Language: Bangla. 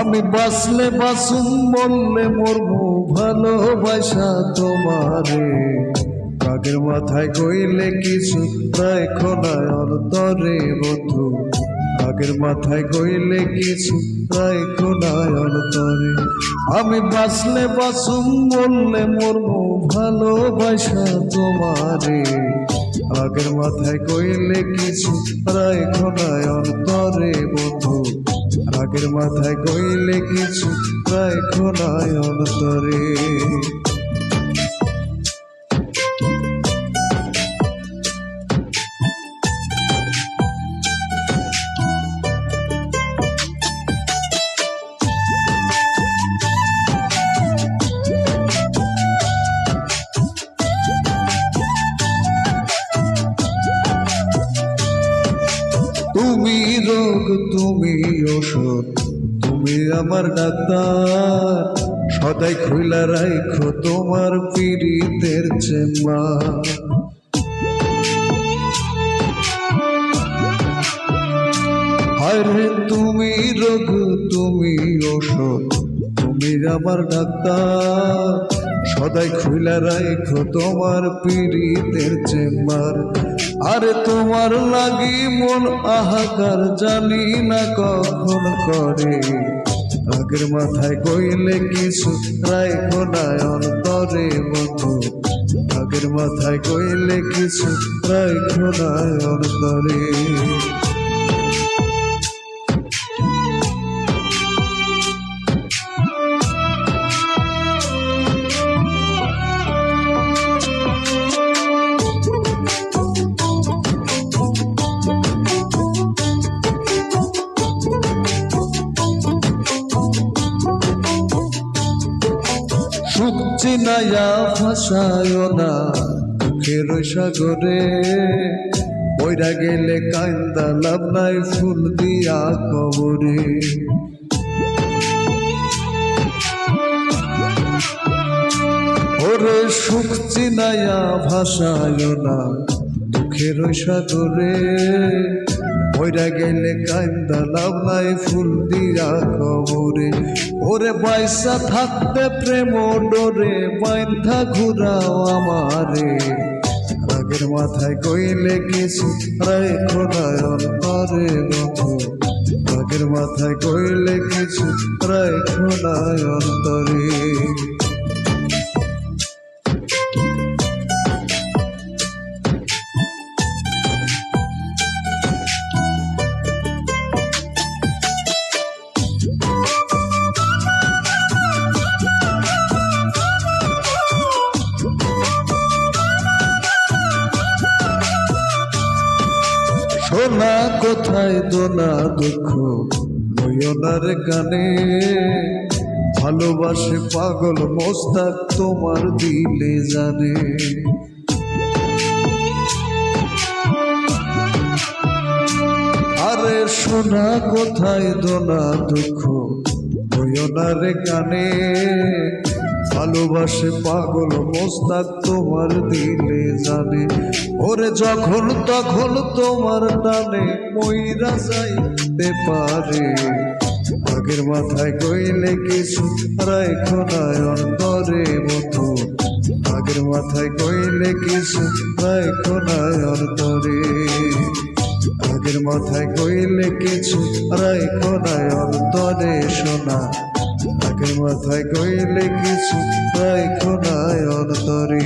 আমি বাসলে বাসুম বললে মরমু ভালোবাসা তোমারে। কাকের মাথায় কইলে কিছু প্রায় খোলায় অন্তরে বন্ধু। কাকের মাথায় কইলে কিছু প্রায় খোলায় অন্তরে। আমি বাসলে বাসুম বললে মরমু ভালোবাসা তোমারে। আগের মাথায় কইলে কিছু প্রায় খোলায় অন্তরে বন্ধু। আগের মাথায় কইলে কিছু প্রায় খোলায় অন্তরে। তুমি রোগ, তুমি ওষুধ তুমি আমার ডাক্তার। সদাই খুইলা রাখো তোমার পীড়িতের চেম্বা আরে তুমি রোগ, তুমি ওষুধ তুমি আমার ডাক্তার। সদাই খুইলা রাখো তোমার পীড়িতের চেম্বার। আরে তোমার লাগি মন আহাকার জানি না কখন করে। আগের মাথায় কইলে কিছু রাখো না অন্তরে বন্ধু। আগের মাথায় কইলে কিছু রাখো না অন্তরে। সুখছি নায়া ভাষায় না, দুঃখের সাগরে। বইরা গেলে কান্দা লাভ নাই ফুল দিয়া কবরে। ওরে সুখ চিনায়া ভাষায় না, দুঃখের সাগরে। বইরা গেলে কান্দা লাভ নাই, ফুল দিয়া কবরে। ওরে পয়সা থাকতে প্রেম ডোরে, বাইন্ধা ঘুরাও আমারে। রাগের মাথায় কইলে কিছু রায় খোদায় অন্তরে বন্ধু রাগের মাথায় কইলে কিছু রায় খোদায় অন্তরে। সোনা কোথায় দোনা দুঃখ? নয়নার গানে ভালোবাসে পাগল মোস্তাক, তোমার দিলে জানে। আরে সোনা কোথায় দোনা দুঃখ? নয়নার গানে ভালোবাসে পাগল মোস্তাক তোমার দিলে জানে। ওরে যখন তখন তোমার টানে ময়রা যাইতে পারে। আগের মাথায় কইলে কিছু রাখো না অন্তরে মতো আগের মাথায় কইলে কিছু রাখো না অন্তরে। আগের মাথায় কইলে কিছু রাখো না অন্তরে শোনা আগের মাথায় কইলে কিছু রাখো না অন্তরে।